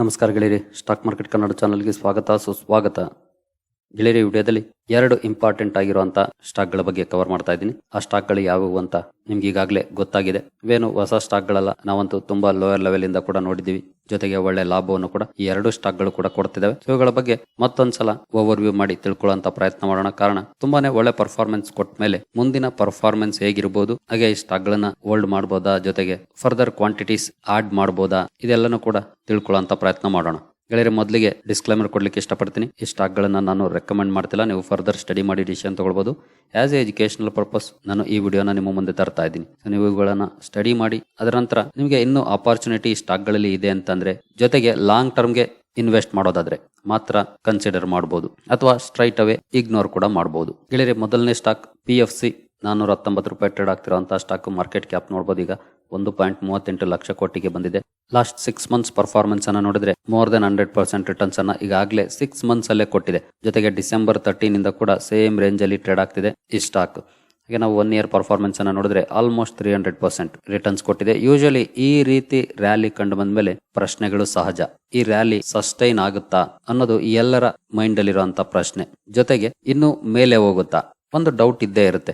ನಮಸ್ಕಾರ ಗೆಳೆಯರಿ stock market Kannada ಚಾನಲ್ಗೆ ಸ್ವಾಗತ ಸುಸ್ವಾಗತ. ಗೆಳೆಯರಿ ವಿಡಿಯೋದಲ್ಲಿ ಎರಡು ಇಂಪಾರ್ಟೆಂಟ್ ಆಗಿರುವಂತಹ ಸ್ಟಾಕ್ಗಳ ಬಗ್ಗೆ ಕವರ್ ಮಾಡ್ತಾ ಇದ್ದೀನಿ. ಆ ಸ್ಟಾಕ್ಗಳು ಯಾವುವು ಅಂತ ನಿಮ್ಗೆ ಈಗಾಗಲೇ ಗೊತ್ತಾಗಿದೆ. ಇವೇನು ಹೊಸ ಸ್ಟಾಕ್ಗಳಲ್ಲ, ನಾವಂತೂ ತುಂಬಾ ಲೋಯರ್ ಲೆವೆಲ್ ಇಂದ ಕೂಡ ನೋಡಿದೀವಿ ಜೊತೆಗೆ ಒಳ್ಳೆ ಲಾಭವನ್ನು ಕೂಡ ಈ ಎರಡು ಸ್ಟಾಕ್ಗಳು ಕೂಡ ಕೊಡ್ತಿದ್ದಾವೆ. ಇವುಗಳ ಬಗ್ಗೆ ಮತ್ತೊಂದ್ಸಲ ಓವರ್ ವ್ಯೂ ಮಾಡಿ ತಿಳ್ಕೊಳ್ಳುವಂತ ಪ್ರಯತ್ನ ಮಾಡೋಣ. ಕಾರಣ, ತುಂಬಾನೇ ಒಳ್ಳೆ ಪರ್ಫಾರ್ಮೆನ್ಸ್ ಕೊಟ್ಟ ಮೇಲೆ ಮುಂದಿನ ಪರ್ಫಾರ್ಮೆನ್ಸ್ ಹೇಗಿರಬಹುದು ಹಾಗೆ ಈ ಸ್ಟಾಕ್ ಗಳನ್ನ ಹೋಲ್ಡ್ ಮಾಡಬಹುದಾ ಜೊತೆಗೆ ಫರ್ದರ್ ಕ್ವಾಂಟಿಟೀಸ್ ಆಡ್ ಮಾಡಬಹುದಾ ಇದೆಲ್ಲನೂ ಕೂಡ ತಿಳ್ಕೊಳ್ಳುವಂತ ಪ್ರಯತ್ನ ಮಾಡೋಣ. ಗೆಳೆಯರೆ, ಮೊದಲಿಗೆ ಡಿಸ್ಕ್ಲೈಮರ್ ಕೊಡ್ಲಿಕ್ಕೆ ಇಷ್ಟಪಡ್ತೀನಿ. ಈ ಸ್ಟಾಕ್ಗಳನ್ನು ನಾನು ರೆಕಮೆಂಡ್ ಮಾಡ್ತಿಲ್ಲ. ನೀವು ಫರ್ದರ್ ಸ್ಟಡಿ ಮಾಡಿ ಡಿಸಿಷನ್ ತೊಗೊಳ್ಬೋದು. ಆಸ್ ಎ ಎಜುಕೇಷನಲ್ ಪರ್ಪಸ್ ನಾನು ಈ ವಿಡಿಯೋನ ನಿಮ್ಮ ಮುಂದೆ ತರ್ತಾ ಇದ್ದೀನಿ. ನೀವು ಇವುಗಳನ್ನು ಸ್ಟಡಿ ಮಾಡಿ, ಅದರ ನಂತರ ನಿಮಗೆ ಇನ್ನೂ ಅಪರ್ಚುನಿಟಿ ಸ್ಟಾಕ್ಗಳಲ್ಲಿ ಇದೆ ಅಂತಂದರೆ, ಜೊತೆಗೆ ಲಾಂಗ್ ಟರ್ಮ್ಗೆ ಇನ್ವೆಸ್ಟ್ ಮಾಡೋದಾದ್ರೆ ಮಾತ್ರ ಕನ್ಸಿಡರ್ ಮಾಡ್ಬೋದು. ಅಥವಾ ಸ್ಟ್ರೈಟ್ ಅವೇ ಇಗ್ನೋರ್ ಕೂಡ ಮಾಡ್ಬೋದು. ಗೆಳೆಯರೆ, ಮೊದಲನೇ ಸ್ಟಾಕ್ ಪಿ ಎಫ್ ಸಿ ನಾನ್ನೂರ ಹತ್ತೊಂಬತ್ತು ರೂಪಾಯಿ ಟ್ರೇಡ್ ಆಗ್ತಿರುವಂತಹ ಸ್ಟಾಕ್ ಮಾರ್ಕೆಟ್ ಕ್ಯಾಪ್ ನೋಡ್ಬೋದು. ಈಗ ಒಂದು ಪಾಯಿಂಟ್ ಮೂವತ್ತೆಂಟು ಲಕ್ಷ ಕೋಟಿಗೆ ಬಂದಿದೆ. ಲಾಸ್ಟ್ ಸಿಕ್ಸ್ ಮಂತ್ಸ್ ಪರ್ಫಾರ್ಮೆನ್ಸ್ ಅನ್ನ ನೋಡಿದ್ರೆ more than hundred percent returns ಅನ್ನ ಈಗಾಗಲೇ ಸಿಕ್ಸ್ ಮಂತ್ಸ್ ಅಲ್ಲೇ ಕೊಟ್ಟಿದೆ. ಜೊತೆಗೆ ಡಿಸೆಂಬರ್ ತರ್ಟೀನ್ ಇಂದ ಕೂಡ ಸೇಮ್ ರೇಂಜ್ ಅಲ್ಲಿ ಟ್ರೇಡ್ ಆಗ್ತಿದೆ ಈ ಸ್ಟಾಕ್ ಹಾಗೆ ನಾವು ಒನ್ ಇಯರ್ ಪರ್ಫಾರ್ಮೆನ್ಸ್ ಅನ್ನ ನೋಡಿದ್ರೆ almost three hundred percent returns ಕೊಟ್ಟಿದೆ. ಯೂಶಲಿ ಈ ರೀತಿ ರ್ಯಾಲಿ ಕಂಡು ಬಂದ ಮೇಲೆ ಪ್ರಶ್ನೆಗಳು ಸಹಜ. ಈ ರ್ಯಾಲಿ ಸಸ್ಟೈನ್ ಆಗುತ್ತಾ ಅನ್ನೋದು ಎಲ್ಲರ ಮೈಂಡ್ ಅಲ್ಲಿರುವಂತ ಪ್ರಶ್ನೆ. ಜೊತೆಗೆ ಇನ್ನು ಮೇಲೆ ಹೋಗುತ್ತಾ? ಒಂದು ಡೌಟ್ ಇದ್ದೇ ಇರುತ್ತೆ.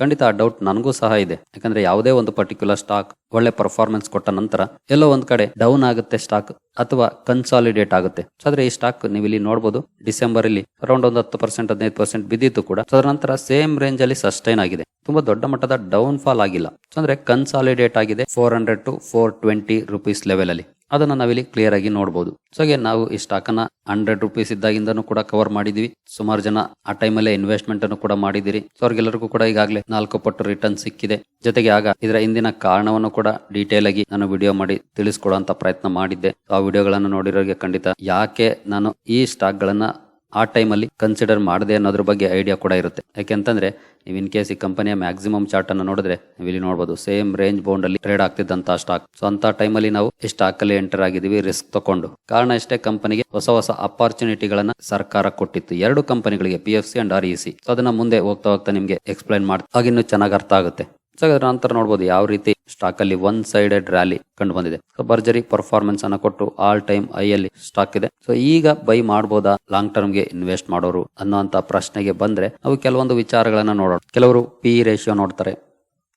ಖಂಡಿತ ಆ ಡೌಟ್ ನನಗೂ ಸಹ ಇದೆ. ಯಾಕಂದ್ರೆ ಯಾವುದೇ ಒಂದು ಪರ್ಟಿಕ್ಯುಲರ್ ಸ್ಟಾಕ್ ಒಳ್ಳೆ ಪರ್ಫಾರ್ಮೆನ್ಸ್ ಕೊಟ್ಟ ನಂತರ ಎಲ್ಲೋ ಒಂದ್ ಕಡೆ ಡೌನ್ ಆಗುತ್ತೆ ಸ್ಟಾಕ್ ಅಥವಾ ಕನ್ಸಾಲಿಡೇಟ್ ಆಗುತ್ತೆ. ಸೊ ಆದ್ರೆ ಈ ಸ್ಟಾಕ್ ನೀವು ಇಲ್ಲಿ ನೋಡಬಹುದು ಡಿಸೆಂಬರ್ ಅಲ್ಲಿ ಅರೌಂಡ್ ಒಂದು ಹತ್ತು ಪರ್ಸೆಂಟ್ ಹದಿನೈದು ಪರ್ಸೆಂಟ್ ಬಿದ್ದಿತ್ತು ಕೂಡ ಸೊ, ಅದರ ನಂತರ ಸೇಮ್ ರೇಂಜ್ ಅಲ್ಲಿ ಸಸ್ಟೈನ್ ಆಗಿದೆ. ತುಂಬಾ ದೊಡ್ಡ ಮಟ್ಟದ ಡೌನ್ ಫಾಲ್ ಆಗಿಲ್ಲ. ಸೊ ಅಂದ್ರೆ ಕನ್ಸಾಲಿಡೇಟ್ ಆಗಿದೆ four hundred to four twenty rupees level ಅಲ್ಲಿ. ಅದನ್ನ ನಾವಿಲ್ಲಿ ಕ್ಲಿಯರ್ ಆಗಿ ನೋಡಬಹುದು ಸೊ ಹಾಗೆ ನಾವು ಈ ಸ್ಟಾಕ್ ಅನ್ನ ಹಂಡ್ರೆಡ್ ರುಪೀಸ್ ಇದ್ದಾಗಿಂದನೂ ಕೂಡ ಕವರ್ ಮಾಡಿದೀವಿ. ಸುಮಾರು ಜನ ಆ ಟೈಮಲ್ಲೇ ಇನ್ವೆಸ್ಟ್ಮೆಂಟ್ ಅನ್ನು ಕೂಡ ಮಾಡಿದಿರಿ ಸೊ ಅವ್ರಿಗೆಲ್ಲರಿಗೂ ಕೂಡ ಈಗಾಗಲೇ ನಾಲ್ಕು ಪಟ್ಟು ರಿಟರ್ನ್ ಸಿಕ್ಕಿದೆ. ಜೊತೆಗೆ ಆಗ ಇದರ ಹಿಂದಿನ ಕಾರಣವನ್ನು ಕೂಡ ಡೀಟೇಲ್ ಆಗಿ ನಾನು ವಿಡಿಯೋ ಮಾಡಿ ತಿಳಿಸ್ಕೊಡುವಂತ ಪ್ರಯತ್ನ ಮಾಡಿದ್ದೆ. ಆ ವಿಡಿಯೋಗಳನ್ನು ನೋಡಿರೋರಿಗೆ ಖಂಡಿತ ಯಾಕೆ ನಾನು ಈ ಸ್ಟಾಕ್ ಗಳನ್ನ ಆ ಟೈಮಲ್ಲಿ ಕನ್ಸಿಡರ್ ಮಾಡದೆ ಅನ್ನೋದ್ರ ಬಗ್ಗೆ ಐಡಿಯಾ ಕೂಡ ಇರುತ್ತೆ. ಯಾಕೆಂತಂದ್ರೆ, ನೀವು ಇನ್ ಕೇಸ್ ಈ ಕಂಪನಿಯ ಮ್ಯಾಕ್ಸಿಮಮ್ ಚಾರ್ಟ್ ಅನ್ನು ನೋಡಿದ್ರೆ, ನೀವು ಇಲ್ಲಿ ನೋಡಬಹುದು ಸೇಮ್ ರೇಂಜ್ ಬೌಂಡ್ ಅಲ್ಲಿ ಟ್ರೇಡ್ ಆಗ್ತಿದ್ದಂತ ಸ್ಟಾಕ್ ಸೊ ಅಂತ ಟೈಮಲ್ಲಿ ನಾವು ಈ ಸ್ಟಾಕ್ ಅಲ್ಲಿ ಎಂಟರ್ ಆಗಿದೀವಿ ರಿಸ್ಕ್ ತಕೊಂಡು. ಕಾರಣ ಇಷ್ಟೇ ಕಂಪನಿಗೆ ಹೊಸ ಹೊಸ ಅಪಾರ್ಚುನಿಟಿಗಳನ್ನ ಸರ್ಕಾರ ಕೊಟ್ಟಿತ್ತು. ಎರಡು ಕಂಪನಿಗಳಿಗೆ P F C and R E C so ಅದನ್ನ ಮುಂದೆ ಹೋಗ್ತಾ ಹೋಗ್ತಾ ನಿಮಗೆ ಎಕ್ಸ್ಪ್ಲೈನ್ ಮಾಡಿ ಆಗಿನ್ನೂ ಚೆನ್ನಾಗಿ ಅರ್ಥ ಆಗುತ್ತೆ. ಸೊ ನಂತರ ನೋಡಬಹುದು ಯಾವ ರೀತಿ ಸ್ಟಾಕ್ ಅಲ್ಲಿ ಒನ್ ಸೈಡೆಡ್ ರ್ಯಾಲಿ ಕಂಡು ಬಂದಿದೆ. ಭರ್ಜರಿ ಪರ್ಫಾರ್ಮೆನ್ಸ್ ಅನ್ನ ಕೊಟ್ಟು ಆಲ್ ಟೈಮ್ ಐ ಅಲ್ಲಿ ಸ್ಟಾಕ್ ಇದೆ. ಸೊ ಈಗ ಬೈ ಮಾಡಬಹುದಾ ಲಾಂಗ್ ಟರ್ಮ್ಗೆ ಇನ್ವೆಸ್ಟ್ ಮಾಡೋರು ಅನ್ನೋ ಪ್ರಶ್ನೆಗೆ ಬಂದ್ರೆ ನಾವು ಕೆಲವೊಂದು ವಿಚಾರಗಳನ್ನ ನೋಡೋಣ. ಕೆಲವರು ಪಿ ರೇಷಿಯೋ ನೋಡ್ತಾರೆ.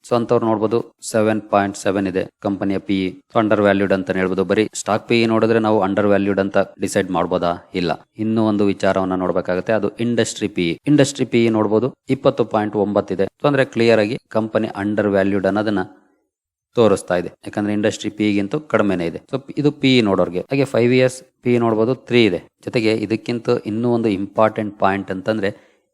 ಸೊ ಅಂತವ್ರು ನೋಡ್ಬೋದು ಸೆವೆನ್ ಪಾಯಿಂಟ್ ಸೆವೆನ್ ಇದೆ ಕಂಪನಿಯ ಪಿ ಅಂಡರ್ ವ್ಯಾಲ್ಯೂಡ್ ಅಂತ ಹೇಳ್ಬೋದು. ಬರೀ ಸ್ಟಾಕ್ ಪಿ ನೋಡಿದ್ರೆ ನಾವು ಅಂಡರ್ ವ್ಯಾಲ್ಯೂಡ್ ಅಂತ ಡಿಸೈಡ್ ಮಾಡ್ಬೋದಾ? ಇಲ್ಲ. ಇನ್ನೂ ಒಂದು ವಿಚಾರವನ್ನ ನೋಡಬೇಕಾಗುತ್ತೆ. ಅದು ಇಂಡಸ್ಟ್ರಿ ಪಿ ಇಂಡಸ್ಟ್ರಿ ಪಿ ನೋಡ್ಬೋದು. ಇಪ್ಪತ್ತು ಪಾಯಿಂಟ್ ಒಂಬತ್ತಿದೆ ಸೊ ಅಂದ್ರೆ ಕ್ಲಿಯರ್ ಆಗಿ ಕಂಪನಿ ಅಂಡರ್ ವ್ಯಾಲ್ಯೂಡ್ ಅನ್ನೋದನ್ನ ತೋರಿಸ್ತಾ ಇದೆ. ಯಾಕಂದ್ರೆ ಇಂಡಸ್ಟ್ರಿ ಪಿ ಗಿಂತೂ ಕಡಿಮೆನೆ ಇದೆ. ಸೊ ಇದು ಪಿ ನೋಡೋರ್ಗೆ. ಹಾಗೆ ಫೈವ್ ಇಯರ್ಸ್ ಪಿ ನೋಡಬಹುದು ತ್ರೀ ಇದೆ. ಜೊತೆಗೆ ಇದಕ್ಕಿಂತ ಇನ್ನೂ ಒಂದು ಇಂಪಾರ್ಟೆಂಟ್ ಪಾಯಿಂಟ್ ಅಂತಂದ್ರೆ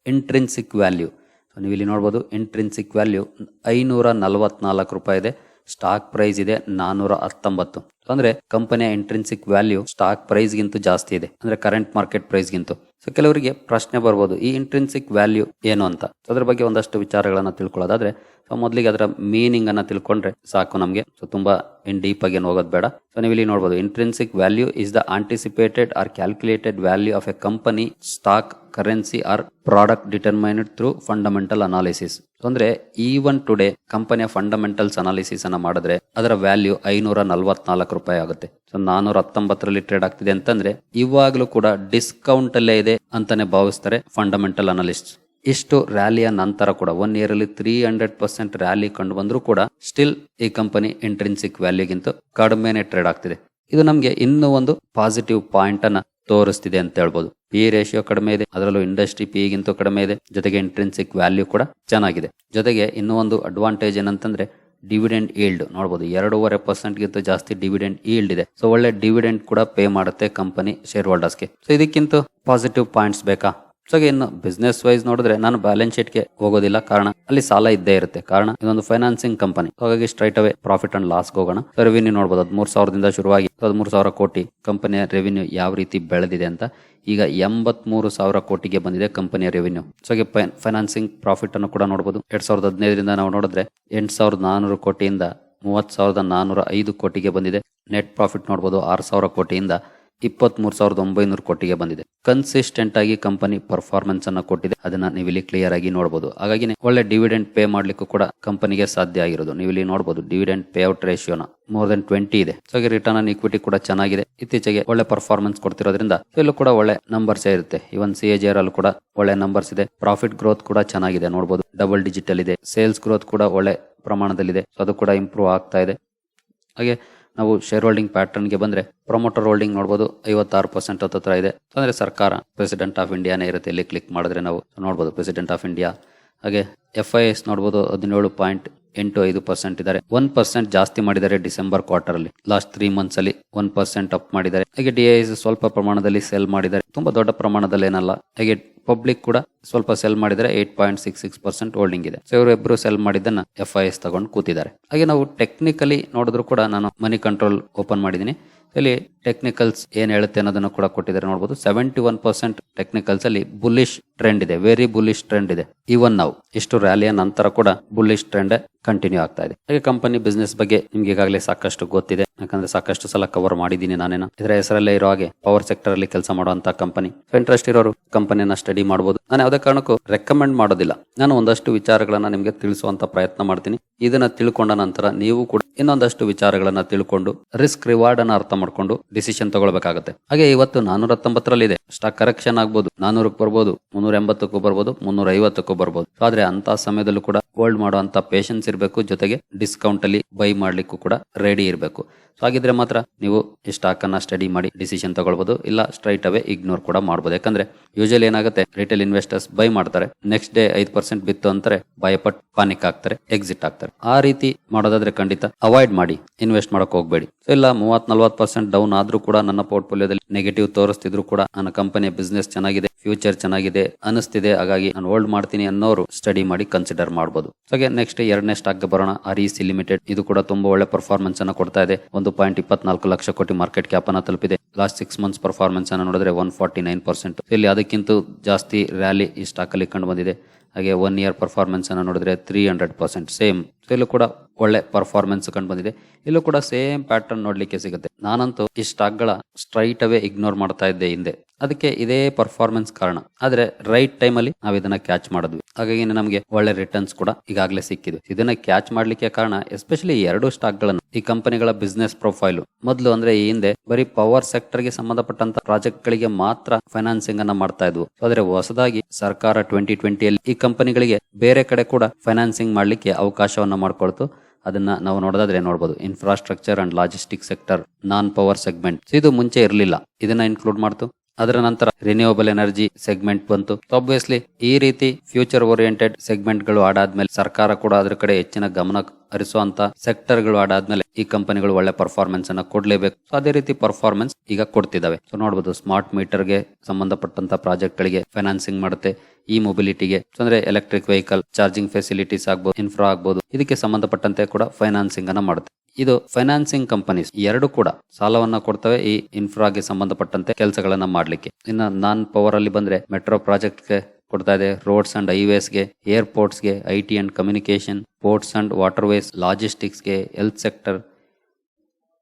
ಇಂಟ್ರಿನ್ಸಿಕ್ ವ್ಯಾಲ್ಯೂ ಸೊ ನೀವು ಇಲ್ಲಿ ನೋಡ್ಬೋದು ಇಂಟ್ರಿನ್ಸಿಕ್ ವ್ಯಾಲ್ಯೂ ಐನೂರ ನಲವತ್ನಾಲ್ಕು ರೂಪಾಯಿ ಇದೆ. ಸ್ಟಾಕ್ ಪ್ರೈಸ್ ಇದೆ ನಾನೂರ ಹತ್ತೊಂಬತ್ತು. ಅಂದ್ರೆ ಕಂಪನಿಯ ಇಂಟ್ರಿನ್ಸಿಕ್ ವ್ಯಾಲ್ಯೂ ಸ್ಟಾಕ್ ಪ್ರೈಸ್ ಗಿಂತ ಜಾಸ್ತಿ ಇದೆ. ಅಂದ್ರೆ ಕರೆಂಟ್ ಮಾರ್ಕೆಟ್ ಪ್ರೈಸ್ ಗಿಂತ. ಸೊ ಕೆಲವರಿಗೆ ಪ್ರಶ್ನೆ ಬರ್ಬೋದು, ಈ ಇಂಟ್ರಿನ್ಸಿಕ್ ವ್ಯಾಲ್ಯೂ ಏನು ಅಂತ. ಅದ್ರ ಬಗ್ಗೆ ಒಂದಷ್ಟು ವಿಚಾರಗಳನ್ನ ತಿಳ್ಕೊಳ್ಳೋದಾದ್ರೆ ಸೊ ಮೊದಲಿಗೆ ಅದರ ಮೀನಿಂಗ್ ಅನ್ನ ತಿಳ್ಕೊಂಡ್ರೆ ಸಾಕು ನಮಗೆ. ಸೊ ತುಂಬಾ ಇನ್ ಡೀಪ್ ಆಗಿ ಏನು ಹೋಗೋದು ಬೇಡ. ಸೊ ನೀವು ಇಲ್ಲಿ ನೋಡಬಹುದು intrinsic value is the anticipated or calculated value of a company stock currency or product determined through fundamental analysis ಅಂದ್ರೆ ಈವನ್ ಟುಡೇ ಕಂಪನಿಯ ಫಂಡಮೆಂಟಲ್ಸ್ ಅನಾಲಿಸಿಸ್ ಅನ್ನ ಮಾಡಿದ್ರೆ, ಅದರ ವ್ಯಾಲ್ಯೂ ಐನೂರ ನಲ್ವತ್ನಾಲ್ಕು ರೂಪಾಯಿ ಆಗುತ್ತೆ. ಸೊ ನಾನೂರ ಹತ್ತೊಂಬತ್ತರಲ್ಲಿ ಟ್ರೇಡ್ ಆಗ್ತಿದೆ ಅಂತಂದ್ರೆ ಇವಾಗಲೂ ಕೂಡ ಡಿಸ್ಕೌಂಟ್ ಅಲ್ಲೇ ಇದೆ ಅಂತಾನೆ ಭಾವಿಸ್ತಾರೆ ಫಂಡಮೆಂಟಲ್ ಅನಾಲಿಸ್ಟ್ ಇಷ್ಟು ರ್ಯಾಲಿಯ ನಂತರ ಕೂಡ ಒನ್ ಇಯರ್ ಅಲ್ಲಿ ತ್ರೀ ಹಂಡ್ರೆಡ್ ಪರ್ಸೆಂಟ್ ರ್ಯಾಲಿ ಕಂಡು ಬಂದರೂ ಕೂಡ ಸ್ಟಿಲ್ ಈ ಕಂಪನಿ ಇಂಟ್ರಿನ್ಸಿಕ್ ವ್ಯಾಲ್ಯೂಗಿಂತ ಕಡಿಮೆನೆ ಟ್ರೇಡ್ ಆಗ್ತಿದೆ. ಇದು ನಮಗೆ ಇನ್ನೂ ಒಂದು ಪಾಸಿಟಿವ್ ಪಾಯಿಂಟ್ ಅನ್ನ ತೋರಿಸ್ತಿದೆ ಅಂತ ಹೇಳ್ಬೋದು. ಪಿ ರೇಷಿಯೋ ಕಡಿಮೆ ಇದೆ, ಅದರಲ್ಲೂ ಇಂಡಸ್ಟ್ರಿ ಪಿ ಗಿಂತ ಕಡಿಮೆ ಇದೆ, ಜೊತೆಗೆ ಇಂಟ್ರೆನ್ಸಿಕ್ ವ್ಯಾಲ್ಯೂ ಕೂಡ ಚೆನ್ನಾಗಿದೆ. ಜೊತೆಗೆ ಇನ್ನೂ ಒಂದು ಅಡ್ವಾಂಟೇಜ್ ಏನಂತಂದ್ರೆ ಡಿವಿಡೆಂಡ್ ಈಲ್ಡ್ ನೋಡಬಹುದು ಎರಡೂವರೆ ಪರ್ಸೆಂಟ್ ಗಿಂತ ಜಾಸ್ತಿ ಡಿವಿಡೆಂಡ್ ಈಲ್ಡ್ ಇದೆ. ಸೊ ಒಳ್ಳೆ ಡಿವಿಡೆಂಡ್ ಕೂಡ ಪೇ ಮಾಡುತ್ತೆ ಕಂಪನಿ ಶೇರ್ ಹೋಲ್ಡರ್ಸ್ಗೆ ಸೊ ಇದಕ್ಕಿಂತ ಪಾಸಿಟಿವ್ ಪಾಯಿಂಟ್ಸ್ ಬೇಕಾ? ಸೊ ಇನ್ನು ಬಿಸ್ನೆಸ್ ವೈಸ್ ನೋಡಿದ್ರೆ ನಾನು ಬ್ಯಾಲೆನ್ಸ್ ಶೀಟ್ಗೆ ಹೋಗೋದಿಲ್ಲ. ಕಾರಣ ಅಲ್ಲಿ ಸಾಲ ಇದ್ದೇ ಇರುತ್ತೆ. ಕಾರಣ ಇದೊಂದು ಫೈನಾನ್ಸಿಂಗ್ ಕಂಪನಿ ಹಾಗಾಗಿ straight away profit and loss ಹೋಗೋಣ. ರೆವಿನ್ಯೂ ನೋಡಬಹುದು ಹದಿಮೂರು ಸಾವಿರದಿಂದ ಶುರುವಾಗಿ ಹದಿಮೂರು ಸಾವಿರ ಕೋಟಿ ಕಂಪನಿಯ ರೆವಿನ್ಯೂ ಯಾವ ರೀತಿ ಬೆಳೆದಿದೆ ಅಂತ. ಈಗ ಎಂಬತ್ಮೂರು ಸಾವಿರ ಕೋಟಿಗೆ ಬಂದಿದೆ ಕಂಪನಿಯ ರೆವಿನ್ಯೂ ಸೊ ಫೈನಾನ್ಸಿಂಗ್ ಪ್ರಾಫಿಟ್ ಅನ್ನು ಕೂಡ ನೋಡಬಹುದು ಎರಡ್ ಸಾವಿರದ ಹದಿನೈದರಿಂದ ನಾವು ನೋಡಿದ್ರೆ ಎಂಟು ಸಾವಿರದ ನಾನೂರು ಕೋಟಿಯಿಂದ ಮೂವತ್ ಸಾವಿರದ ನಾನೂರ ಐದು ಕೋಟಿಗೆ ಬಂದಿದೆ. ನೆಟ್ ಪ್ರಾಫಿಟ್ ನೋಡಬಹುದು ಆರು ಸಾವಿರ ಕೋಟಿಯಿಂದ ಇಪ್ಪತ್ತ್ ಮೂರ್ ಸಾವಿರದ ಒಂಬೈನೂರು ಕೋಟಿಗೆ ಬಂದಿದೆ. ಕನ್ಸಿಸ್ಟೆಂಟ್ ಆಗಿ ಕಂಪನಿ ಪರ್ಫಾರ್ಮೆನ್ಸ್ ಅನ್ನ ಕೊಟ್ಟಿದೆ. ಅದನ್ನ ನೀವು ಇಲ್ಲಿ ಕ್ಲಿಯರ್ ಆಗಿ ನೋಡಬಹುದು ಹಾಗಾಗಿ ಒಳ್ಳೆ ಡಿವಿಡೆಂಡ್ ಪೇ ಮಾಡ್ಲಿಕ್ಕೂ ಕೂಡ ಕಂಪನಿಗೆ ಸಾಧ್ಯ ಆಗಿರೋದು. ನೀವು ಇಲ್ಲಿ ನೋಡಬಹುದು ಡಿವಿಡೆಂಟ್ ಪೇ ಔಟ್ ರೇಷಿಯೋನ ಮೋರ್ ದೆನ್ ಟ್ವೆಂಟಿ ಇದೆ. ಸೊ ಹಾಗೆ ರಿಟರ್ನ್ ಆನ್ ಇಕ್ವಿಟಿ ಕೂಡ ಚೆನ್ನಾಗಿದೆ. ಇತ್ತೀಚೆಗೆ ಒಳ್ಳೆ ಪರ್ಫಾರ್ಮೆನ್ಸ್ ಕೊಡ್ತಿರೋದ್ರಿಂದ ಇಲ್ಲೂ ಕೂಡ ಒಳ್ಳೆ ನಂಬರ್ಸ್ ಇರುತ್ತೆ ಇವನ್ ಸಿ ಎ ಅಲ್ಲೂ ಕೂಡ ಒಳ್ಳೆ ನಂಬರ್ಸ್ ಇದೆ. ಪ್ರಾಫಿಟ್ ಗ್ರೋತ್ ಕೂಡ ಚೆನ್ನಾಗಿದೆ. ನೋಡಬಹುದು ಡಬಲ್ ಡಿಜಿಟಲ್ ಇದೆ ಸೇಲ್ಸ್ ಗ್ರೋತ್ ಕೂಡ ಒಳ್ಳೆ ಪ್ರಮಾಣದಲ್ಲಿದೆ. ಸೊ ಅದು ಕೂಡ ಇಂಪ್ರೂವ್ ಆಗ್ತಾ ಇದೆ. ಹಾಗೆ ನಾವು ಶೇರ್ ಹೋಲ್ಡಿಂಗ್ ಪ್ಯಾಟರ್ನ್ಗೆ ಬಂದರೆ ಪ್ರೊಮೋಟರ್ ಹೋಲ್ಡಿಂಗ್ ನೋಡಬಹುದು ಐವತ್ತಾರು ಪರ್ಸೆಂಟ್ ಹತ್ತತ್ರ ಇದೆ. ಅಂದರೆ ಸರ್ಕಾರ ಪ್ರೆಸಿಡೆಂಟ್ ಆಫ್ ಇಂಡಿಯಾನೇ ಇರುತ್ತೆ ಇಲ್ಲಿ ಕ್ಲಿಕ್ ಮಾಡಿದ್ರೆ ನಾವು. ನೋಡಬಹುದು ಪ್ರೆಸಿಡೆಂಟ್ ಆಫ್ ಇಂಡಿಯಾ ಹಾಗೆ ಎಫ್ ಐ ಎಸ್ ನೋಡಬಹುದು ಹದಿನೇಳು ಪಾಯಿಂಟ್ ಎಂಟು ಐದು ಪರ್ಸೆಂಟ್ ಇದ್ದಾರೆ. ಒನ್ ಪರ್ಸೆಂಟ್ ಜಾಸ್ತಿ ಮಾಡಿದ್ದಾರೆ ಡಿಸೆಂಬರ್ ಕ್ವಾರ್ಟರ್ ಅಲ್ಲಿ. ಲಾಸ್ಟ್ ತ್ರೀ ಮಂತ್ಸ್ ಅಲ್ಲಿ ಒನ್ ಪರ್ಸೆಂಟ್ ಅಪ್ ಮಾಡಿದ್ದಾರೆ. ಹಾಗೆ ಡಿ ಸ್ವಲ್ಪ ಪ್ರಮಾಣದಲ್ಲಿ ಸೆಲ್ ಮಾಡಿದ್ದಾರೆ. ತುಂಬಾ ದೊಡ್ಡ ಪ್ರಮಾಣದಲ್ಲಿ ಏನಲ್ಲ. ಹಾಗೆ ಪಬ್ಲಿಕ್ ಕೂಡ ಸ್ವಲ್ಪ ಸೆಲ್ ಮಾಡಿದರೆ eight point six six percent holding ಇದೆ. ಸೊ ಇವರಿಬ್ರು ಸೆಲ್ ಮಾಡಿದ್ದನ್ನ ಎಫ್ ಐ ಎಸ್ ತಗೊಂಡು ಕೂತಿದ್ದಾರೆ. ಹಾಗೆ ನಾವು ಟೆಕ್ನಿಕಲಿ ನೋಡಿದ್ರು ಕೂಡ ನಾನು ಮನಿ ಕಂಟ್ರೋಲ್ ಓಪನ್ ಮಾಡಿದ್ದೀನಿ. ಇಲ್ಲಿ ಟೆಕ್ನಿಕಲ್ಸ್ ಏನು ಹೇಳುತ್ತೆ ಅನ್ನೋದನ್ನು ಕೂಡ ಕೊಟ್ಟಿದ್ದಾರೆ ನೋಡಬಹುದು ಸೆವೆಂಟಿ ಒನ್ ಪರ್ಸೆಂಟ್ ಟೆಕ್ನಿಕಲ್ಸ್ ಅಲ್ಲಿ ಬುಲಿಶ್ ಟ್ರೆಂಡ್ ಇದೆ. ವೆರಿ ಬುಲಿಶ್ ಟ್ರೆಂಡ್ ಇದೆ. ಇವನ್ ನಾವು ಇಷ್ಟು ರ್ಯಾಲಿಯ ನಂತರ ಕೂಡ ಬುಲ್ಲಿಶ್ ಟ್ರೆಂಡ್ ಕಂಟಿನ್ಯೂ ಆಗ್ತಾ ಇದೆ. ಹಾಗೆ ಕಂಪನಿ ಬಿಸ್ನೆಸ್ ಬಗ್ಗೆ ನಿಮ್ಗೆ ಈಗಾಗಲೇ ಸಾಕಷ್ಟು ಗೊತ್ತಿದೆ. ಯಾಕಂದ್ರೆ ಸಾಕಷ್ಟು ಸಲ ಕವರ್ ಮಾಡಿದೀನಿ ನಾನೇನ. ಇದರ ಹೆಸರಲ್ಲೇ ಇರೋ ಹಾಗೆ ಪವರ್ ಸೆಕ್ಟರ್ ಅಲ್ಲಿ ಕೆಲಸ ಮಾಡುವಂತ ಕಂಪನಿ ಇಂಟ್ರೆಸ್ಟ್ ಇರೋರು ಕಂಪನಿಯನ್ನ ಸ್ಟಡಿ ಮಾಡಬಹುದು ನಾನು ಯಾವುದೇ ಕಾರಣಕ್ಕೂ ರೆಕಮೆಂಡ್ ಮಾಡೋದಿಲ್ಲ. ನಾನು ಒಂದಷ್ಟು ವಿಚಾರಗಳನ್ನ ನಿಮ್ಗೆ ತಿಳಿಸುವಂತ ಪ್ರಯತ್ನ ಮಾಡ್ತೀನಿ. ಇದನ್ನ ತಿಳ್ಕೊಂಡ ನಂತರ ನೀವು ಕೂಡ ಇನ್ನೊಂದಷ್ಟು ವಿಚಾರಗಳನ್ನ ತಿಳ್ಕೊಂಡು ರಿಸ್ಕ್ ರಿವಾರ್ಡ್ ಅನ್ನ ಅರ್ಥ ಮಾಡ್ಕೊಂಡು ಡಿಸಿಷನ್ ತಗೊಳ್ಬೇಕಾಗುತ್ತೆ. ಹಾಗೆ ಇವತ್ತು ನಾನೂರ ಹತ್ತೊಂಬತ್ತರಲ್ಲಿ ಇದೆ ಸ್ಟಾಕ್ ಕರೆಕ್ಷನ್ ಆಗ್ಬೋದು. ನಾನೂರಕ್ಕೆ ಬರ್ಬೋದು. ಮುನ್ನೂರ ಎಂಬತ್ತಕ್ಕೂ ಬರ್ಬೋದು. ಮುನ್ನೂರ ಐವತ್ತಕ್ಕೂ ಬರ್ಬೋದು ಆದ್ರೆ ಅಂತ ಸಮಯದಲ್ಲೂ ಕೂಡ ಹೋಲ್ಡ್ ಮಾಡುವಂತ ಪೇಷನ್ಸ್ ಇರಬೇಕು. ಜೊತೆಗೆ ಡಿಸ್ಕೌಂಟ್ ಅಲ್ಲಿ ಬೈ ಮಾಡ್ಲಿಕ್ಕೂ ಕೂಡ ರೆಡಿ ಇರಬೇಕು. ಸೊ ಹಾಗಿದ್ರೆ ಮಾತ್ರ ನೀವು ಈ ಸ್ಟಾಕ್ ಅನ್ನ ಸ್ಟಡಿ ಮಾಡಿ ಡಿಸಿಷನ್ ತಗೊಳ್ಬಹುದು ಇಲ್ಲ ಸ್ಟ್ರೈಟ್ ಅವೇ ಇಗ್ನೋರ್ ಕೂಡ ಮಾಡಬಹುದು ಯಾಕಂದ್ರೆ ಯೂಶಲಿ ಏನಾಗುತ್ತೆ ರಿಟೇಲ್ ಇನ್ವೆಸ್ಟರ್ಸ್ ಬೈ ಮಾಡ್ತಾರೆ ನೆಕ್ಸ್ಟ್ ಡೇ ಐದ್ ಪರ್ಸೆಂಟ್ ಬಿತ್ತು ಅಂತಾರೆ, ಭಯಪಟ್ಟು ಪಾನಿಕ್ ಆಗ್ತಾರೆ ಎಕ್ಸಿಟ್ ಆಗ್ತಾರೆ. ಆ ರೀತಿ ಮಾಡೋದಾದ್ರೆ ಖಂಡಿತ ಅವಾಯ್ಡ್ ಮಾಡಿ ಇನ್ವೆಸ್ಟ್ ಮಾಡಕ್ ಹೋಗ್ಬೇಡಿ. ಸೊ ಇಲ್ಲ ಮೂವತ್ ನಲ್ವತ್ ಪರ್ಸೆಂಟ್ ಡೌನ್ ಆದ್ರೂ ಕೂಡ ನನ್ನ ಪೋರ್ಟ್ಫೋಲಿಯೋದಲ್ಲಿ ನೆಗೆಟಿವ್ ತೋರಿಸ್ತಿದ್ರು ಕೂಡ ನನ್ನ ಕಂಪನಿಯ ಬಿಸ್ನೆಸ್ ಚೆನ್ನಾಗಿದೆ ಫ್ಯೂಚರ್ ಚೆನ್ನಾಗಿದೆ ಅನಿಸ್ತಿದೆ ಹಾಗಾಗಿ ನಾನು ಹೋಲ್ಡ್ ಮಾಡ್ತೀನಿ ಅನ್ನೋರು ಸ್ಟಡಿ ಮಾಡಿ ಕನ್ಸಿಡರ್ ಮಾಡಬಹುದು ಹಾಗೆ ನೆಕ್ಸ್ಟ್ ಎರಡನೇ ಸ್ಟಾಕ್ ಬರೋಣ. ಆರ್ಇಸಿ ಲಿಮಿಟೆಡ್ ಇದು ಕೂಡ ತುಂಬಾ ಒಳ್ಳೆ ಪರ್ಫಾರ್ಮೆನ್ಸ್ ಅನ್ನ ಕೊಡ್ತಾ ಇದೆ. ಒಂದು ಪಾಯಿಂಟ್ ಇಪ್ಪತ್ನಾಲ್ಕು ಲಕ್ಷ ಕೋಟಿ ಮಾರ್ಕೆಟ್ ಕ್ಯಾಪ್ ಅನ್ನ ತಲುಪಿದೆ. ಲಾಸ್ಟ್ ಸಿಕ್ಸ್ ಮಂತ್ಸ್ ಪರ್ಫಾರ್ಮೆನ್ಸ್ ಅನ್ನ ನೋಡಿದ್ರೆ ಒನ್ ಫಾರ್ಟಿ ನೈನ್ ಪರ್ಸೆಂಟ್ ಇಲ್ಲಿ ಅದಕ್ಕಿಂತ ಜಾಸ್ತಿ ರ್ಯಾಲಿ ಈ ಸ್ಟಾಕ್ ಅಲ್ಲಿ ಕಂಡು ಬಂದಿದೆ. ಹಾಗೆ ಒನ್ ಇಯರ್ ಪರ್ಫಾರ್ಮೆನ್ಸ್ ಅನ್ನು ನೋಡಿದ್ರೆ ತ್ರೀ ಹಂಡ್ರೆಡ್ ಪರ್ಸೆಂಟ್ ಸೇಮ್ ಇಲ್ಲೂ ಕೂಡ ಒಳ್ಳೆ ಪರ್ಫಾರ್ಮೆನ್ಸ್ ಕಂಡು ಬಂದಿದೆ. ಇಲ್ಲೂ ಕೂಡ ಸೇಮ್ ಪ್ಯಾಟರ್ನ್ ನೋಡಲಿಕ್ಕೆ ಸಿಗುತ್ತೆ. ನಾನಂತೂ ಈ ಸ್ಟಾಕ್ಗಳ ಸ್ಟ್ರೈಟ್ ಅವೇ ಇಗ್ನೋರ್ ಮಾಡ್ತಾ ಇದ್ದೆ ಹಿಂದೆ. ಅದಕ್ಕೆ ಇದೇ ಪರ್ಫಾರ್ಮೆನ್ಸ್ ಕಾರಣ. ಆದ್ರೆ ರೈಟ್ ಟೈಮ್ ಅಲ್ಲಿ ನಾವು ಇದನ್ನ ಕ್ಯಾಚ್ ಮಾಡಿದ್ವಿ. ಹಾಗಾಗಿ ನಮಗೆ ಒಳ್ಳೆ ರಿಟರ್ನ್ಸ್ ಕೂಡ ಈಗಾಗಲೇ ಸಿಕ್ಕಿದೆ. ಇದನ್ನ ಕ್ಯಾಚ್ ಮಾಡ್ಲಿಕ್ಕೆ ಕಾರಣ ಎಸ್ಪೆಷಲಿ ಎರಡು ಸ್ಟಾಕ್ಗಳನ್ನು ಈ ಕಂಪನಿಗಳ ಬಿಸ್ನೆಸ್ ಪ್ರೊಫೈಲ್ ಮೊದಲು ಅಂದ್ರೆ ಈ ಹಿಂದೆ ಬರೀ ಪವರ್ ಸೆಕ್ಟರ್ಗೆ ಸಂಬಂಧಪಟ್ಟಂತ ಪ್ರಾಜೆಕ್ಟ್ ಗಳಿಗೆ ಮಾತ್ರ ಫೈನಾನ್ಸಿಂಗ್ ಅನ್ನ ಮಾಡ್ತಾ ಇದ್ವು. ಆದ್ರೆ ಹೊಸದಾಗಿ ಸರ್ಕಾರ ಟ್ವೆಂಟಿ ಟ್ವೆಂಟಿಯಲ್ಲಿ ಈ ಕಂಪನಿಗಳಿಗೆ ಬೇರೆ ಕಡೆ ಕೂಡ ಫೈನಾನ್ಸಿಂಗ್ ಮಾಡ್ಲಿಕ್ಕೆ ಅವಕಾಶವನ್ನ ಮಾಡ್ಕೊಳ್ತು. ಅದನ್ನ ನಾವು ನೋಡೋದಾದ್ರೆ ನೋಡಬಹುದು infrastructure and logistic sector non power segment ಇದು ಮುಂಚೆ ಇರಲಿಲ್ಲ. ಇದನ್ನ ಇನ್ಕ್ಲೂಡ್ ಮಾಡ್ತು. ಅದರ ನಂತರ ರಿನ್ಯೂವಬಲ್ ಎನರ್ಜಿ ಸೆಗ್ಮೆಂಟ್ ಬಂತು. ಆಬ್ವಿಯಸ್ಲಿ ಈ ರೀತಿ ಫ್ಯೂಚರ್ ಓರಿಯೆಂಟೆಡ್ ಸೆಗ್ಮೆಂಟ್ಗಳು ಆಡಾದ್ಮೇಲೆ ಸರ್ಕಾರ ಕೂಡ ಅದರ ಕಡೆ ಹೆಚ್ಚಿನ ಗಮನ ಹರಿಸುವಂತ ಸೆಕ್ಟರ್ಗಳು ಆಡಾದ್ಮೇಲೆ ಈ ಕಂಪನಿಗಳು ಒಳ್ಳೆ ಪರ್ಫಾರ್ಮೆನ್ಸ್ ಅನ್ನ ಕೊಡ್ಲೇಬೇಕು. ಅದೇ ರೀತಿ ಪರ್ಫಾರ್ಮೆನ್ಸ್ ಈಗ ಕೊಡ್ತಿದಾವೆ. ಸೊ ನೋಡಬಹುದು ಸ್ಮಾರ್ಟ್ ಮೀಟರ್ಗೆ ಸಂಬಂಧಪಟ್ಟಂತ ಪ್ರಾಜೆಕ್ಟ್ ಗಳಿಗೆ ಫೈನಾನ್ಸಿಂಗ್ ಮಾಡುತ್ತೆ, ಈ ಮೊಬಿಲಿಟಿಗೆ ಅಂದ್ರೆ ಎಲೆಕ್ಟ್ರಿಕ್ ವೆಹಿಕಲ್ ಚಾರ್ಜಿಂಗ್ ಫೆಸಿಲಿಟೀಸ್ ಆಗ್ಬೋದು ಇನ್ಫ್ರಾ ಆಗ್ಬೋದು, ಇದಕ್ಕೆ ಸಂಬಂಧಪಟ್ಟಂತೆ ಕೂಡ ಫೈನಾನ್ಸಿಂಗ್ ಅನ್ನ ಮಾಡುತ್ತೆ. ಇದು ಫೈನಾನ್ಸಿಂಗ್ ಕಂಪನೀಸ್ ಎರಡು ಕೂಡ ಸಾಲವನ್ನ ಕೊಡ್ತವೆ. ಈ ಇನ್ಫ್ರಾಗೆ ಸಂಬಂಧಪಟ್ಟಂತೆ ಕೆಲಸಗಳನ್ನ ಮಾಡ್ಲಿಕ್ಕೆ. ಇನ್ನ ನಾನ್ ಪವರ್ ಅಲ್ಲಿ ಬಂದ್ರೆ ಮೆಟ್ರೋ ಪ್ರಾಜೆಕ್ಟ್ಗೆ ಕೊಡ್ತಾ ಇದೆ ರೋಡ್ಸ್ ಅಂಡ್ ಹೈವೇಸ್ಗೆ ಏರ್ಪೋರ್ಟ್ಸ್ಗೆ I T and communication ports and waterways ಲಾಜಿಸ್ಟಿಕ್ಸ್ಗೆ health sector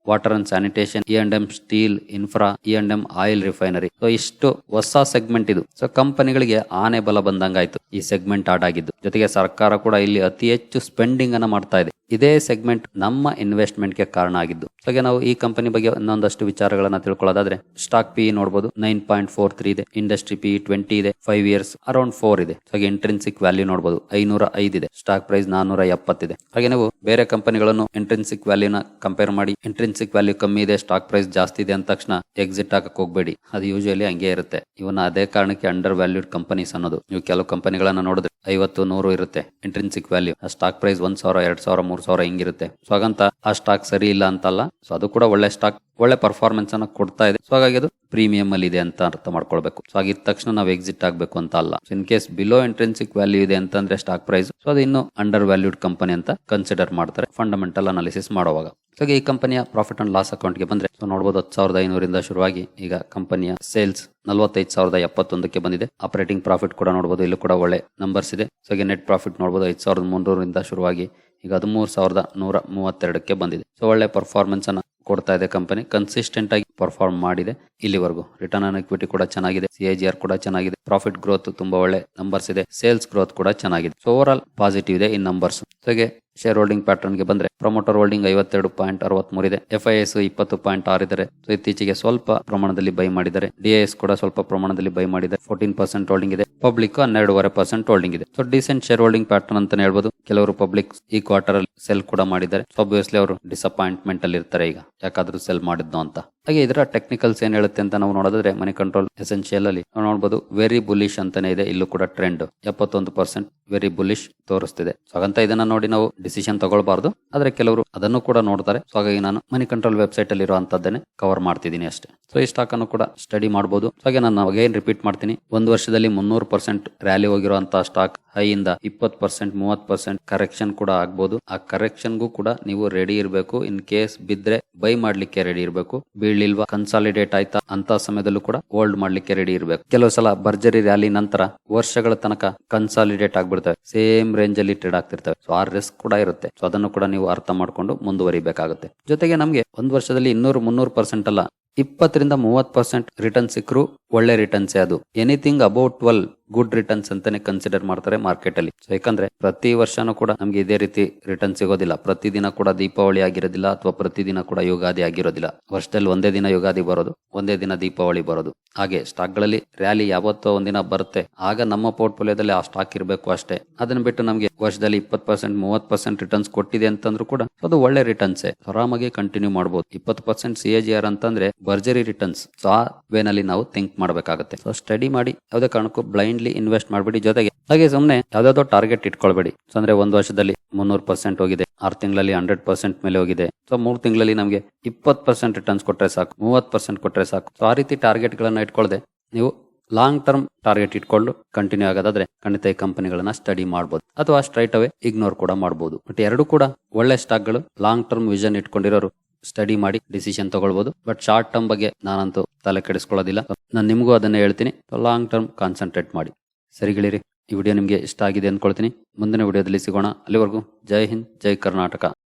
water and sanitation E and M steel infra E and M oil refinery so ಇಷ್ಟು ಹೊಸ ಸೆಗ್ಮೆಂಟ್ ಇದು. ಸೊ ಕಂಪನಿಗಳಿಗೆ ಆನೆ ಬಲ ಬಂದಂಗಾಯ್ತು. ಈ ಸೆಗ್ಮೆಂಟ್ ಆಡ್ ಆಗಿದ್ದು. ಜೊತೆಗೆ ಸರ್ಕಾರ ಕೂಡ ಇಲ್ಲಿ ಅತಿ ಹೆಚ್ಚು ಸ್ಪೆಂಡಿಂಗ್ ಅನ್ನ ಮಾಡ್ತಾ ಇದೆ. ಇದೇ ಸೆಗ್ಮೆಂಟ್ ನಮ್ಮ ಇನ್ವೆಸ್ಟ್ಮೆಂಟ್ಗೆ ಕಾರಣ ಆಗಿದ್ದು. ಹಾಗೆ ನಾವು ಈ ಕಂಪನಿ ಬಗ್ಗೆ ಇನ್ನೊಂದಷ್ಟು ವಿಚಾರಗಳನ್ನ ತಿಳ್ಕೊಳ್ಳೋದಾದ್ರೆ ಸ್ಟಾಕ್ ಪಿ ನೋಡಬಹುದು ನೈನ್ ಪಾಯಿಂಟ್ ಫೋರ್ ತ್ರೀ ಇದೆ. ಇಂಡಸ್ಟ್ರಿ ಪಿ ಟ್ವೆಂಟಿ ಇದೆ. ಫೈವ್ ಇಯರ್ಸ್ ಅರೌಂಡ್ ಫೋರ್ ಇದೆ. ಹಾಗೆ ಇಂಟ್ರೆನ್ಸಿಕ್ ವ್ಯಾಲ್ಯೂ ನೋಡಬಹುದು ಐನೂರ ಇದೆ. ಸ್ಟಾಕ್ ಪ್ರೈಸ್ ನಾನೂರ ಎಪ್ಪತ್ತಿದೆ ಹಾಗೆ ನೀವು ಬೇರೆ ಕಂಪನಿಗಳನ್ನು ಇಂಟ್ರೆನ್ಸಿಕ್ ವ್ಯಾಲ್ಯೂನ ಕಂಪೇರ್ ಮಾಡಿ ಇಂಟ್ರೆನ್ಸಿಕ್ ವ್ಯಾಲ್ಯೂ ಕಮ್ಮಿ ಇದೆ ಸ್ಟಾಕ್ ಪ್ರೈಸ್ ಜಾಸ್ತಿ ಇದೆ ಅಂದ ತಕ್ಷಣ ಎಕ್ಸಿಟ್ ಹಾಕಕ್ ಹೋಗ್ಬೇಡಿ. ಅದು ಯೂಶಲಿ ಹಂಗೆ ಇರುತ್ತೆ. ಇವನ್ನ ಅದೇ ಕಾರಣಕ್ಕೆ ಅಂಡರ್ ವ್ಯಾಲ್ಯೂಡ್ ಕಂಪನೀಸ್ ಅನ್ನೋದು. ನೀವು ಕೆಲವು ಕಂಪನಿಗಳನ್ನ ನೋಡಿದ್ರೆ ಐವತ್ತು ನೂರು ಇರುತ್ತೆ ಇಂಟ್ರೆನ್ಸಿಕ್ ವ್ಯಾಲ್ಯೂ ಸ್ಟಾಕ್ ಪ್ರೈಸ್ ಒಂದ್ ಸಾವಿರ, ಎರಡ್ ಸಾವಿರ, ಮೂರ್ ಸಾವಿರ ಹಿಂಗಿರುತ್ತೆ. ಸೊ ಹಾಗಂತ ಆ ಸ್ಟಾಕ್ ಸರಿ ಇಲ್ಲ ಅಂತಲ್ಲ. ಸೊ ಅದು ಕೂಡ ಒಳ್ಳೆ ಸ್ಟಾಕ್ ಒಳ್ಳೆ ಪರ್ಫಾರ್ಮೆನ್ಸ್ ಅನ್ನ ಕೊಡ್ತಾ ಇದೆ. ಸೊ ಹಾಗಾಗಿ ಅದು ಪ್ರೀಮಿಯಂ ಅಲ್ಲಿ ಇದೆ ಅಂತ ಅರ್ಥ ಮಾಡ್ಕೊಳ್ಬೇಕು. ಸೊ ಆಗಿದ ತಕ್ಷಣ ನಾವು ಎಕ್ಸಿಟ್ ಆಗಬೇಕು ಅಂತ ಅಲ್ಲ. In case below intrinsic value ಇದೆ ಅಂತಂದ್ರೆ ಸ್ಟಾಕ್ ಪ್ರೈಸ್ ಸೊ ಅದು ಇನ್ನು ಅಂಡರ್ ವ್ಯಾಲ್ಯೂಡ್ ಕಂಪನಿ ಅಂತ ಕನ್ಸಿಡರ್ ಮಾಡ್ತಾರೆ. ಫಂಡಮೆಂಟಲ್ ಅನಾಲಿಸಿಸ್ ಮಾಡುವಾಗ. ಸೊ ಈ ಕಂಪನಿಯ ಪ್ರಾಫಿಟ್ ಅಂಡ್ ಲಾಸ್ ಅಕೌಂಟ್ಗೆ ಬಂದ್ರೆ ಸೊ ನೋಡಬಹುದು ಹತ್ತು ಸಾವಿರದ ಐನೂರಿಂದ ಶುರುವಾಗಿ ಈಗ ಕಂಪನಿಯ ಸೇಲ್ಸ್ ನಲವತ್ತೈದು ಸಾವಿರದ ಎಪ್ಪತ್ತೊಂದಕ್ಕೆ ಬಂದಿದೆ. ಆಪರೇಟಿಂಗ್ ಪ್ರಾಫಿಟ್ ಕೂಡ ನೋಡಬಹುದು ಇಲ್ಲೂ ಕೂಡ ಒಳ್ಳೆ ನಂಬರ್ಸ್ ಇದೆ. ಸೊ ನೆಟ್ ಪ್ರಾಫಿಟ್ ನೋಡಬಹುದು ಐದು ಸಾವಿರದ ಮುನ್ನೂರರಿಂದ ಶುರುವಾಗಿ ಈಗ ಹದಿಮೂರು ಸಾವಿರದ ನೂರ ಮೂವತ್ತೆರಡಕ್ಕೆ ಬಂದಿದೆ. ಸೊ ಒಳ್ಳೆ ಪರ್ಫಾರ್ಮೆನ್ಸ್ ಅನ್ನ ಕೊಡ್ತಾ ಇದೆ ಕಂಪನಿ ಕನ್ಸಿಸ್ಟೆಂಟ್ ಆಗಿ ಪರ್ಫಾರ್ಮ್ ಮಾಡಿದೆ ಇಲ್ಲಿವರೆಗೂ. ರಿಟರ್ನ್ ಆನ್ ಇಕ್ವಿಟಿ ಕೂಡ ಚೆನ್ನಾಗಿದೆ. ಸಿಐಜಿಆರ್ ಕೂಡ ಚೆನ್ನಾಗಿದೆ. ಪ್ರಾಫಿಟ್ ಗ್ರೋತ್ ತುಂಬಾ ಒಳ್ಳೆ ನಂಬರ್ಸ್ ಇದೆ. ಸೇಲ್ಸ್ ಗ್ರೋತ್ ಕೂಡ ಚೆನ್ನಾಗಿದೆ. ಸೊ ಓವರ್ ಆಲ್ ಪಾಸಿಟಿವ್ ಇದೆ ಇನ್ ನಂಬರ್ಸ್ ಜೊತೆಗೆ ಶೇರ್ ಹೋಲ್ಡಿಂಗ್ ಪ್ಯಾಟರ್ನ್ಗೆ ಬಂದ್ರೆ ಪ್ರೊಮೋಟರ್ ಹೋಲ್ಡಿಂಗ್ ಐವತ್ತೆರಡು ಪಾಯಿಂಟ್ ಅರವತ್ಮೂರು ಇದೆ. ಎಫ್ಐಎಸ್ ಇಪ್ಪತ್ತು ಪಾಯಿಂಟ್ ಆರು ಇದ್ದಾರೆ. ಸೊ ಇತ್ತೀಚೆಗೆ ಸ್ವಲ್ಪ ಪ್ರಮಾಣದಲ್ಲಿ ಬೈ ಮಾಡಿದ್ದಾರೆ. ಡಿಎಸ್ ಕೂಡ ಸ್ವಲ್ಪ ಪ್ರಮಾಣದಲ್ಲಿ ಬೈ ಮಾಡಿದ್ದಾರೆ. ಫೋರ್ಟೀನ್ ಪರ್ಸೆಂಟ್ ಹೋಲ್ಡಿಂಗ್ ಇದೆ. ಪಬ್ಲಿಕ್ ಹನ್ನೆರಡುವರೆ ಪರ್ಸೆಂಟ್ ಹೋಲ್ಡಿಂಗ್ ಇದೆ. So decent share holding pattern ಅಂತಾನೆ ಹೇಳ್ಬೋದು. ಕೆಲವರು ಪಬ್ಲಿಕ್ ಈ ಕ್ವಾರ್ಟರ್ ಅಲ್ಲಿ ಸೆಲ್ ಕೂಡ ಮಾಡಿದ್ದಾರೆ. ಆಬ್ವಿಯಸ್ಲಿ ಅವರು ಡಿಸಪಾಯಿಂಟ್ಮೆಂಟ್ ಅಲ್ಲಿ ಇರ್ತಾರೆ ಈಗ. ಯಾಕಾದ್ರೂ ಸೆಲ್ ಮಾಡಿದ್ನು ಅಂತ. ಹಾಗೆ ಇದರ ಟೆಕ್ನಿಕಲ್ಸ್ ಏನ್ ಹೇಳುತ್ತೆ ಅಂತ ನಾವು ನೋಡೋದಾದ್ರೆ ಮನಿ ಕಂಟ್ರೋಲ್ ಎಸೆನ್ಶಿಯಲ್ ಅಲ್ಲಿ ನಾವು ನೋಡಬಹುದು ವೆರಿ ಬುಲಿಶ್ ಅಂತಾನೆ ಇದೆ. ಇಲ್ಲೂ ಕೂಡ ಟ್ರೆಂಡ್ ಎಪ್ಪತ್ತೊಂದು ಪರ್ಸೆಂಟ್ ವೆರಿ ಬುಲಿಶ್ ತೋರಿಸ್ತಿದೆ. ಸೊ ಹಾಗಂತ ಇದನ್ನ ನೋಡಿ ನಾವು ಡಿಸಿಷನ್ ತಗೊಳ್ಬಾರ್ದು. ಆದ್ರೆ ಕೆಲವರು ಅದನ್ನು ಕೂಡ ನೋಡ್ತಾರೆ. ಸೊ ಹಾಗಾಗಿ ನಾನು ಮನಿ ಕಂಟ್ರೋಲ್ ವೆಬ್ಸೈಟ್ ಅಲ್ಲಿ ಇರುವಂತದ್ದನ್ನೇ ಕವರ್ ಮಾಡ್ತಿದ್ದೀನಿ ಅಷ್ಟೇ. ಸೊ ಈ ಸ್ಟಾಕ್ ಅನ್ನು ಕೂಡ ಸ್ಟಡಿ ಮಾಡಬಹುದು ಹಾಗೆ ನಾನು ಅಗೇನ್ ರಿಪೀಟ್ ಮಾಡ್ತೀನಿ. ಒಂದು ವರ್ಷದಲ್ಲಿ ಮುನ್ನೂರು ಪರ್ಸೆಂಟ್ ರ್ಯಾಲಿ ಹೋಗಿರುವಂತಹ ಸ್ಟಾಕ್ ಹೈ ಇಂದ ಇಪ್ಪತ್ತು ಪರ್ಸೆಂಟ್ ಮೂವತ್ ಪರ್ಸೆಂಟ್ ಕರೆಕ್ಷನ್ ಕೂಡ ಆಗ್ಬಹುದು ಆ ಕರೆಕ್ಷನ್ಗೂ ಕೂಡ ನೀವು ರೆಡಿ ಇರಬೇಕು. ಇನ್ ಕೇಸ್ ಬಿದ್ರೆ ಬೈ ಮಾಡ್ಲಿಕ್ಕೆ ರೆಡಿ ಇರಬೇಕು. ಬೀಳಿಲ್ವಾ ಕನ್ಸಾಲಿಡೇಟ್ ಆಯ್ತಾ ಅಂತ ಸಮಯದಲ್ಲೂ ಕೂಡ ಹೋಲ್ಡ್ ಮಾಡ್ಲಿಕ್ಕೆ ರೆಡಿ ಇರಬೇಕು. ಕೆಲವು ಸಲ ಭರ್ಜರಿ ರ್ಯಾಲಿ ನಂತರ ವರ್ಷಗಳ ತನಕ ಕನ್ಸಾಲಿಡೇಟ್ ಆಗ್ಬಿಡ್ತವೆ. ಸೇಮ್ ರೇಂಜ್ ಅಲ್ಲಿ ಟ್ರೇಡ್ ಆಗ್ತಿರ್ತವೆ. ಸೊ ಆ ರಿಸ್ಕ್ ಕೂಡ ಇರುತ್ತೆ. ಸೊ ಅದನ್ನು ಕೂಡ ನೀವು ಅರ್ಥ ಮಾಡ್ಕೊಂಡು ಮುಂದುವರಿಬೇಕಾಗುತ್ತೆ. ಜೊತೆಗೆ ನಮಗೆ ಒಂದು ವರ್ಷದಲ್ಲಿ ಇನ್ನೂರು ಮುನ್ನೂರು ಪರ್ಸೆಂಟ್ ಅಲ್ಲ, ಇಪ್ಪತ್ತರಿಂದ ಮೂವತ್ತು ಪರ್ಸೆಂಟ್ ರಿಟರ್ನ್ ಸಿಕ್ಕರೂ ಒಳ್ಳೆ ರಿಟರ್ನ್ಸೇ ಅದು. Anything about twelve good returns ಅಂತಾನೆ ಕನ್ಸಿಡರ್ ಮಾಡ್ತಾರೆ ಮಾರ್ಕೆಟ್ ಅಲ್ಲಿ. ಸೊ ಯಾಕಂದ್ರೆ ಪ್ರತಿ ವರ್ಷನೂ ಕೂಡ ನಮ್ಗೆ ಇದೇ ರೀತಿ ರಿಟರ್ನ್ ಸಿಗೋದಿಲ್ಲ. ಪ್ರತಿದಿನ ಕೂಡ ದೀಪಾವಳಿ ಆಗಿರೋದಿಲ್ಲ ಅಥವಾ ಪ್ರತಿದಿನ ಕೂಡ ಯುಗಾದಿ ಆಗಿರೋದಿಲ್ಲ. ವರ್ಷದಲ್ಲಿ ಒಂದೇ ದಿನ ಯುಗಾದಿ ಬರೋದು, ಒಂದೇ ದಿನ ದೀಪಾವಳಿ ಬರೋದು. ಹಾಗೆ ಸ್ಟಾಕ್ಗಳಲ್ಲಿ ರ್ಯಾಲಿ ಯಾವತ್ತೋ ಒಂದಿನ ಬರುತ್ತೆ. ಆಗ ನಮ್ಮ ಪೋರ್ಟ್ಫೋಲಿಯೋದಲ್ಲಿ ಆ ಸ್ಟಾಕ್ ಇರಬೇಕು ಅಷ್ಟೇ. ಅದನ್ನ ಬಿಟ್ಟು ನಮಗೆ ವರ್ಷದಲ್ಲಿ ಇಪ್ಪತ್ತು ಪರ್ಸೆಂಟ್ ಮೂವತ್ ಪರ್ಸೆಂಟ್ ರಿಟರ್ನ್ಸ್ ಕೊಟ್ಟಿದೆ ಅಂತಂದ್ರೂ ಕೂಡ ಅದು ಒಳ್ಳೆ ರಿಟರ್ನ್ಸ್ ಆರಾಮಾಗಿ ಕಂಟಿನ್ಯೂ ಮಾಡಬಹುದು ಇಪ್ಪತ್ತು percent C A G R ಅಂತಂದ್ರೆ ಭರ್ಜರಿ ರಿಟರ್ನ್ಸ್ ಸೊ ಆ ವೇನಲ್ಲಿ ನಾವು ಥಿಂಕ್ ಮಾಡಬೇಕಾಗುತ್ತೆ. ಸೊ ಸ್ಟಡಿ ಮಾಡಿ ಯಾವುದೇ ಕಾರಣಕ್ಕೂ ಬ್ಲೈಂಡ್ಲಿ ಇನ್ವೆಸ್ಟ್ ಮಾಡಬೇಡಿ. ಜೊತೆಗೆ ಹಾಗೆ ಸುಮ್ಮನೆ ಯಾವ್ದಾದ್ರು ಟಾರ್ಗೆಟ್ ಇಟ್ಕೊಳ್ಬೇಡಿ. ಅಂದ್ರೆ ಒಂದು ವರ್ಷದಲ್ಲಿ ಮುನ್ನೂರು ಪರ್ಸೆಂಟ್ ಹೋಗಿದೆ. ಆರ್ ತಿಂಗಳಲ್ಲಿ ಹಂಡ್ರೆಡ್ ಪರ್ಸೆಂಟ್ ಮೇಲೆ ಹೋಗಿದೆ. ಸೊ ಮೂರ್ ತಿಂಗಳಲ್ಲಿ ನಮಗೆ ಇಪ್ಪತ್ತು ಪರ್ಸೆಂಟ್ ರಿಟರ್ನ್ಸ್ ಕೊಟ್ರೆ ಸಾಕು. ಮೂವತ್ತು ಪರ್ಸೆಂಟ್ ಕೊಟ್ರೆ ಸಾಕು. ಸೊ ಆ ರೀತಿ ಟಾರ್ಗೆಟ್ ಗಳನ್ನ ಇಟ್ಕೊಳ್ಳದೆ ನೀವು ಲಾಂಗ್ ಟರ್ಮ್ ಟಾರ್ಗೆಟ್ ಇಟ್ಕೊಂಡು ಕಂಟಿನ್ಯೂ ಆಗೋದಾದ್ರೆ ಖಂಡಿತ ಈ ಕಂಪನಿಗಳನ್ನ ಸ್ಟಡಿ ಮಾಡಬಹುದು ಅಥವಾ ಸ್ಟ್ರೈಟ್ ಅವೇ ಇಗ್ನೋರ್ ಕೂಡ ಮಾಡಬಹುದು ಬಟ್ ಎರಡು ಕೂಡ ಒಳ್ಳೆ ಸ್ಟಾಕ್ಗಳು ಲಾಂಗ್ ಟರ್ಮ್ ವಿಷನ್ ಇಟ್ಕೊಂಡಿರೋರು ಸ್ಟಡಿ ಮಾಡಿ ಡಿಸಿಷನ್ ತಗೊಳ್ಬಹುದು ಬಟ್ ಶಾರ್ಟ್ ಟರ್ಮ್ ಬಗ್ಗೆ ನಾನಂತೂ ತಲೆ ಕೆಡಿಸ್ಕೊಳ್ಳೋದಿಲ್ಲ. ನಾನು ನಿಮಗೂ ಅದನ್ನ ಹೇಳ್ತೀನಿ. ಲಾಂಗ್ ಟರ್ಮ್ ಕಾನ್ಸಂಟ್ರೇಟ್ ಮಾಡಿ. ಸರಿಗಳಿರಿ ಈ ವಿಡಿಯೋ ನಿಮಗೆ ಇಷ್ಟ ಆಗಿದೆ ಅಂದ್ಕೊಳ್ತೀನಿ. ಮುಂದಿನ ವಿಡಿಯೋದಲ್ಲಿ ಸಿಗೋಣ. ಅಲ್ಲಿವರೆಗೂ ಜೈ ಹಿಂದ್, ಜೈ ಕರ್ನಾಟಕ.